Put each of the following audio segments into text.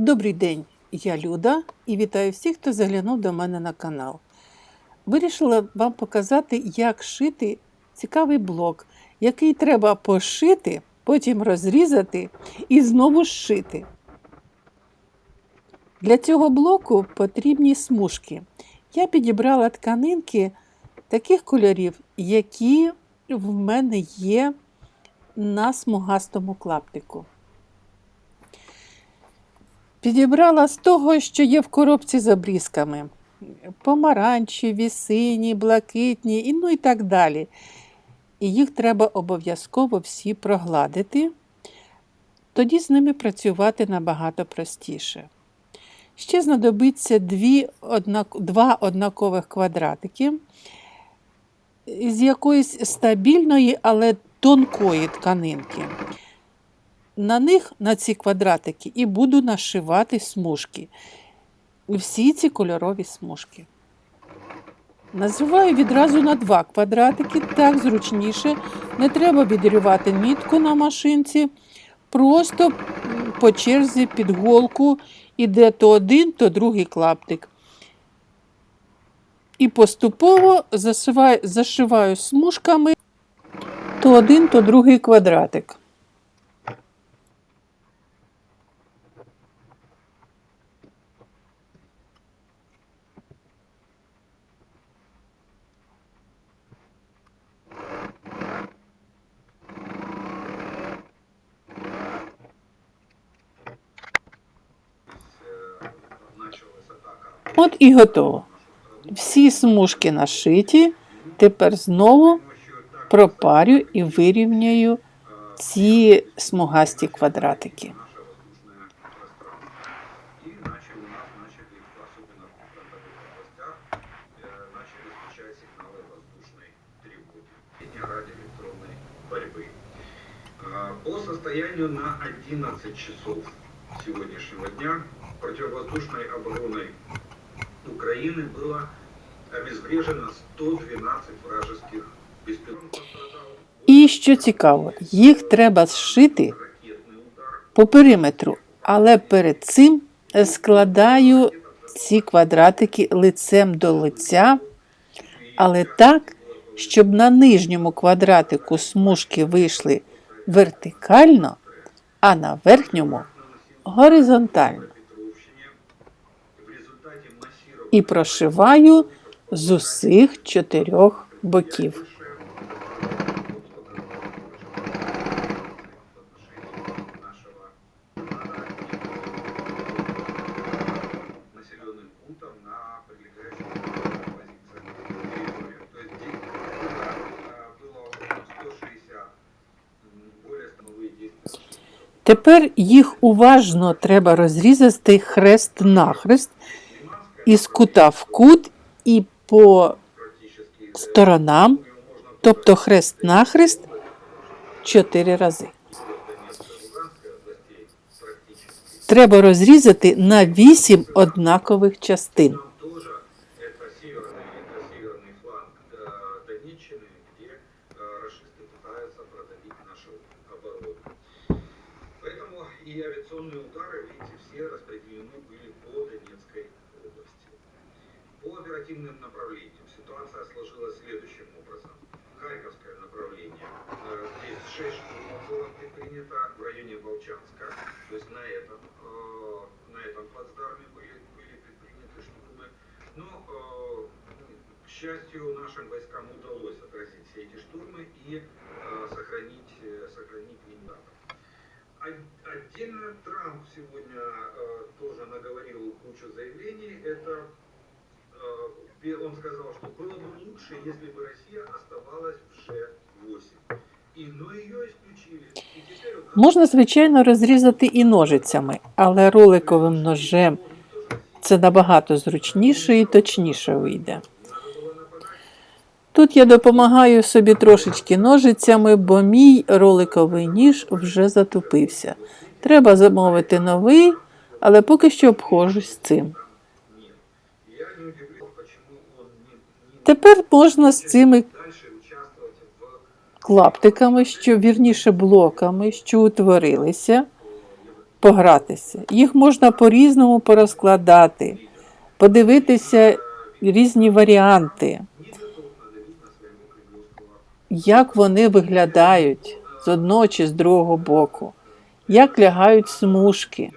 Добрий день, я Люда і вітаю всіх, хто заглянув до мене на канал. Вирішила вам показати, як шити цікавий блок, який треба пошити, потім розрізати і знову зшити. Для цього блоку потрібні смужки. Я підібрала тканинки таких кольорів, які в мене є на смугастому клаптику. Підібрала з того, що є в коробці з обрізками. Помаранчеві, сині, блакитні, і ну і так далі. І їх треба обов'язково всі прогладити, тоді з ними працювати набагато простіше. Ще знадобиться дві однак... два однакових квадратики з якоїсь стабільної, але тонкої тканинки. На них, на ці квадратики, і буду нашивати смужки. Всі ці кольорові смужки. Називаю відразу на два квадратики, так зручніше. Не треба відрівати нитку на машинці. Просто по черзі під голку іде то один, то другий клаптик. І поступово зашиваю, зашиваю смужками то один, то другий квадратик. От і готово. Всі смужки нашиті. Тепер знову пропарю і вирівняю ці смугасті квадратики. И начали у нас начали, особенно в областях, э, начали включать сигналы воздушной тревоги и ради электронной борьбы. А, По состоянию на 11 часов сегодняшнего дня противовоздушной обороной Украины было обезврежено 112 вражеских беспилотников. Пострадал І що цікаво, їх треба зшити ракетный удар. по периметру, але перед цим складаю ці квадратики лицем до лиця, але так, щоб на нижньому квадратику смужки вийшли вертикально, а на верхньому горизонтально. І прошиваю з усіх чотирьох боків. населенным пунктом на прилегающих позициях территории. То есть здесь э, было 160 м, более становые действия. Тепер їх уважно треба розрізати хрест-нахрест із кута в кут і по сторонам, тобто хрест тобто хрест-нахрест чотири рази. Треба розрізати на вісім однакових частин. Оперативным направлениям ситуация сложилась следующим образом. Харьковское направление. Э, Здесь 6 штурмов предпринято в районе Волчанска. То есть на этом, э, на этом плацдарме были, были предприняты штурмы. Но, э, к счастью, нашим войскам удалось отразить все эти штурмы и сохранить, сохранить. От- Отдельно Трамп сегодня тоже наговорил кучу заявлений. Это он сказал, что было бы лучше, если бы Россия оставалась в G8. И, но ее исключили. И теперь вот Можна, звичайно, розрізати і ножицями, але роликовим ножем це набагато зручніше і точніше вийде. Тут я допомагаю собі трошечки ножицями, бо мій роликовий ніж вже затупився. Треба замовити новий, але поки що обходжусь з цим. Тепер можна з цими клаптиками, що вірніше блоками, що утворилися, погратися. Їх можна по-різному порозкладати, подивитися різні варіанти, як вони виглядають з одного чи з другого боку, як лягають смужки.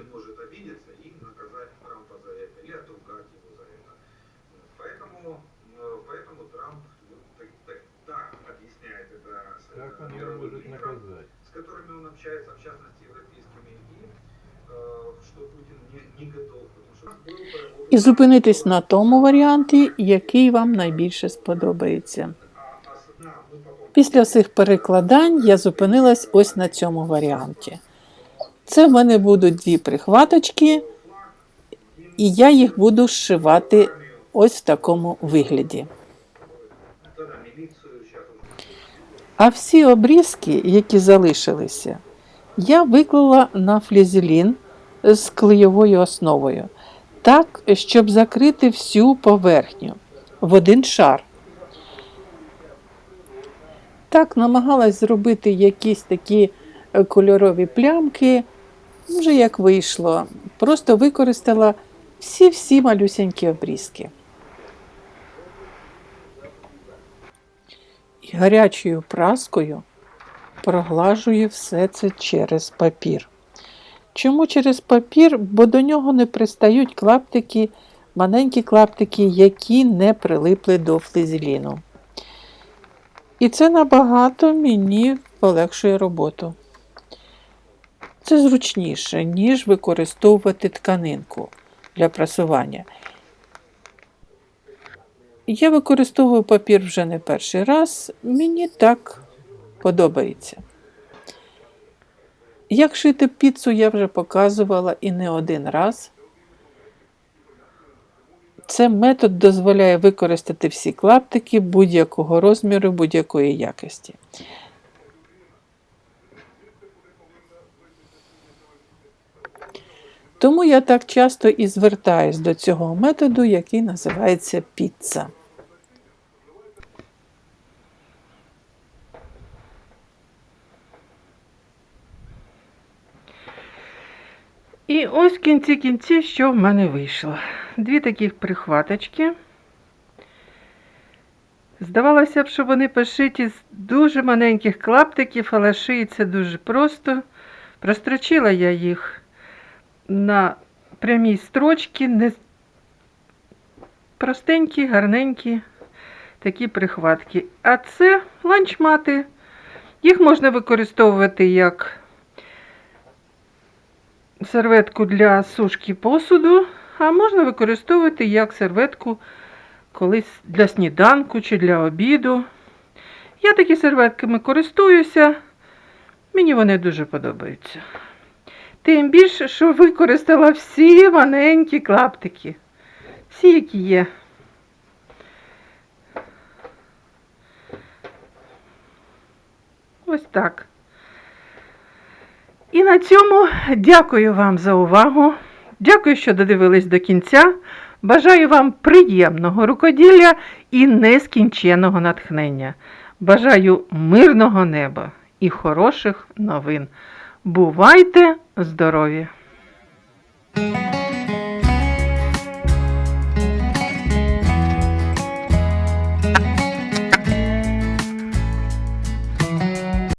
І зупинитись на тому варіанті, який вам найбільше сподобається. Після всіх перекладань я зупинилась ось на цьому варіанті. Це в мене будуть дві прихваточки, і я їх буду зшивати ось в такому вигляді. А всі обрізки, які залишилися, я виклала на флізелін з клейовою основою, так, щоб закрити всю поверхню в один шар. Так, намагалась зробити якісь такі е, кольорові плямки. Вже як вийшло. Просто використала всі-всі малюсенькі обрізки. І гарячою праскою проглажую все це через папір. Чому через папір? Бо до нього не пристають клаптики, маленькі клаптики, які не прилипли до флизеліну. І це набагато мені полегшує роботу. Це зручніше, ніж використовувати тканинку для прасування. Я використовую папір вже не перший раз, мені так подобається. Як шити піцу, я вже показувала і не один раз. Це метод дозволяє використати всі клаптики будь-якого розміру, будь-якої якості. Тому я так часто і звертаюсь до цього методу, який називається піца. Ось в кінці кінці, що в мене вийшло. Дві таких прихваточки. Здавалося б, що вони пошиті з дуже маленьких клаптиків, але шиється дуже просто. Прострочила я їх на прямій строчці, не простенькі, гарненькі такі прихватки. А це ланчмати. Їх можна використовувати як серветку для сушки посуду, а можна використовувати як серветку колись для сніданку чи для обіду. Я такі серветками користуюся, мені вони дуже подобаються. Тим більше, що використала всі маленькі клаптики. Всі, які є. Ось так. На цьому дякую вам за увагу. Дякую, що додивились до кінця. Бажаю вам приємного рукоділля і нескінченого натхнення. Бажаю мирного неба і хороших новин. Бувайте здорові!